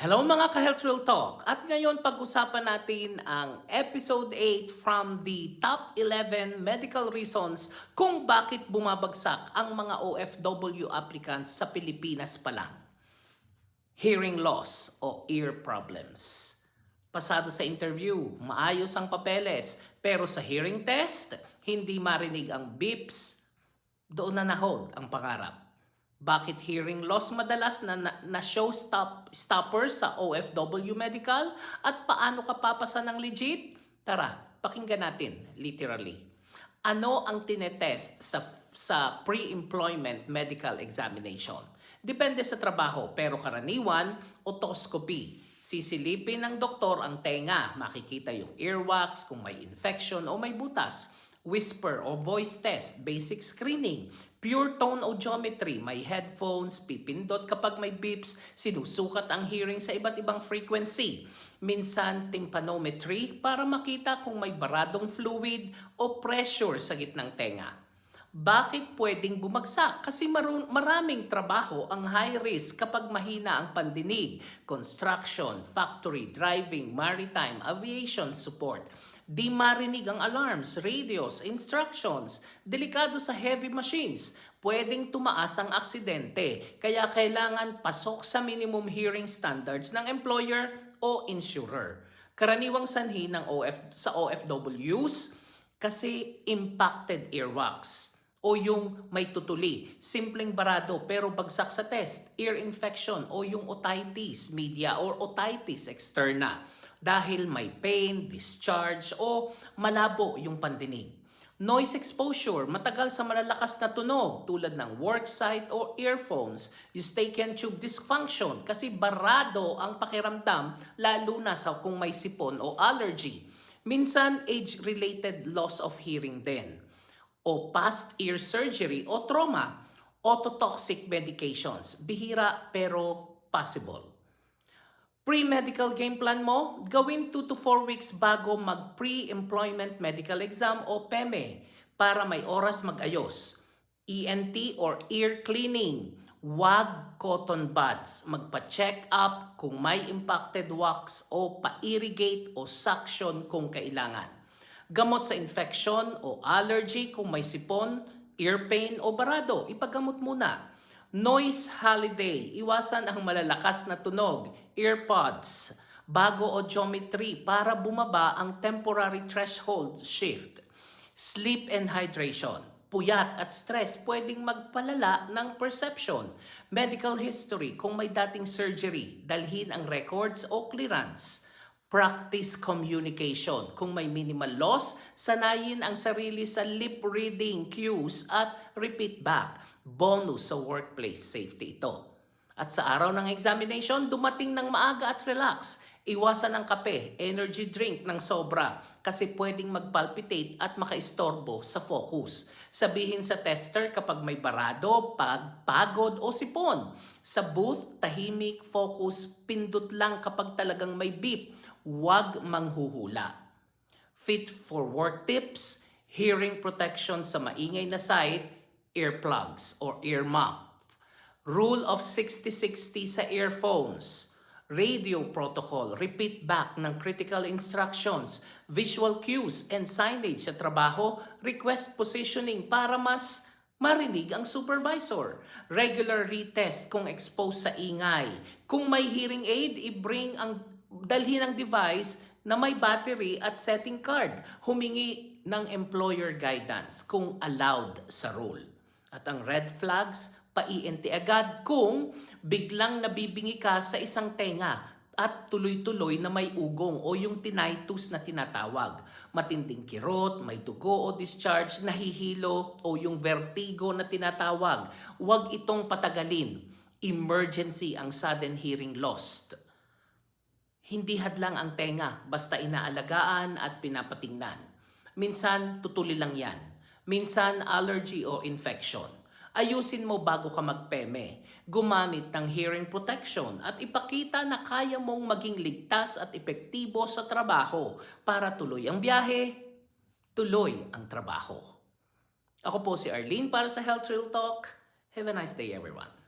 Hello mga ka-Health Real Talk! At ngayon pag-usapan natin ang episode 8 from the top 11 medical reasons kung bakit bumabagsak ang mga OFW applicants sa Pilipinas pa lang. Hearing loss o ear problems. Pasado sa interview, maayos ang papeles, pero sa hearing test, hindi marinig ang beeps, doon na na-hold ang pangarap. Bakit hearing loss madalas na, na, na show stop, stopper sa OFW medical? At paano ka papasa ng legit? Tara, pakinggan natin literally. Ano ang tinetest sa, sa pre-employment medical examination? Depende sa trabaho, pero karaniwan, otoscopy. Sisilipin ng doktor ang tenga, makikita yung earwax, kung may infection o may butas. Whisper o voice test, basic screening, pure tone audiometry, may headphones, pipindot kapag may beeps, sinusukat ang hearing sa iba't ibang frequency. Minsan tympanometry para makita kung may baradong fluid o pressure sa gitnang tenga. Bakit pwedeng bumagsak? Kasi maru- maraming trabaho ang high risk kapag mahina ang pandinig, construction, factory, driving, maritime, aviation support. Di marinig ang alarms, radios, instructions. Delikado sa heavy machines. Pwedeng tumaas ang aksidente. Kaya kailangan pasok sa minimum hearing standards ng employer o insurer. Karaniwang sanhi ng OF, sa OFWs kasi impacted earwax o yung may tutuli, simpleng barado pero bagsak sa test, ear infection o yung otitis media or otitis externa dahil may pain, discharge o malabo yung pandinig. Noise exposure, matagal sa malalakas na tunog tulad ng worksite o earphones. Eustachian tube dysfunction kasi barado ang pakiramdam lalo na sa kung may sipon o allergy. Minsan age-related loss of hearing din. O past ear surgery o trauma. Ototoxic medications, bihira pero possible. Pre-medical game plan mo, gawin 2 to 4 weeks bago mag pre-employment medical exam o PEME para may oras mag-ayos. ENT or ear cleaning. Wag cotton buds. Magpa-check up kung may impacted wax o pa-irrigate o suction kung kailangan. Gamot sa infection o allergy kung may sipon, ear pain o barado, ipagamot muna. Noise holiday, iwasan ang malalakas na tunog, earpods, bago audiometry para bumaba ang temporary threshold shift. Sleep and hydration, puyat at stress pwedeng magpalala ng perception. Medical history, kung may dating surgery, dalhin ang records o clearance. Practice communication. Kung may minimal loss, sanayin ang sarili sa lip reading cues at repeat back. Bonus sa workplace safety ito. At sa araw ng examination, dumating ng maaga at relax. Iwasan ang kape, energy drink ng sobra kasi pwedeng magpalpitate at makaistorbo sa focus. Sabihin sa tester kapag may barado, pag, pagod o sipon. Sa booth, tahimik, focus, pindot lang kapag talagang may beep. Huwag manghuhula. Fit for work tips, hearing protection sa maingay na site, earplugs or ear muff. Rule of 60-60 sa earphones. Radio protocol, repeat back ng critical instructions, visual cues and signage sa trabaho, request positioning para mas marinig ang supervisor. Regular retest kung exposed sa ingay. Kung may hearing aid, i-bring ang dalhin ang device na may battery at setting card. Humingi ng employer guidance kung allowed sa rule. At ang red flags, pa-ENT agad kung biglang nabibingi ka sa isang tenga at tuloy-tuloy na may ugong o yung tinnitus na tinatawag. Matinding kirot, may dugo o discharge, nahihilo o yung vertigo na tinatawag. Huwag itong patagalin. Emergency ang sudden hearing lost. Hindi hadlang ang tenga basta inaalagaan at pinapatingnan. Minsan tutuli lang yan. Minsan allergy o infection. Ayusin mo bago ka magpeme. Gumamit ng hearing protection at ipakita na kaya mong maging ligtas at epektibo sa trabaho para tuloy ang biyahe, tuloy ang trabaho. Ako po si Arlene para sa Health Real Talk. Have a nice day everyone.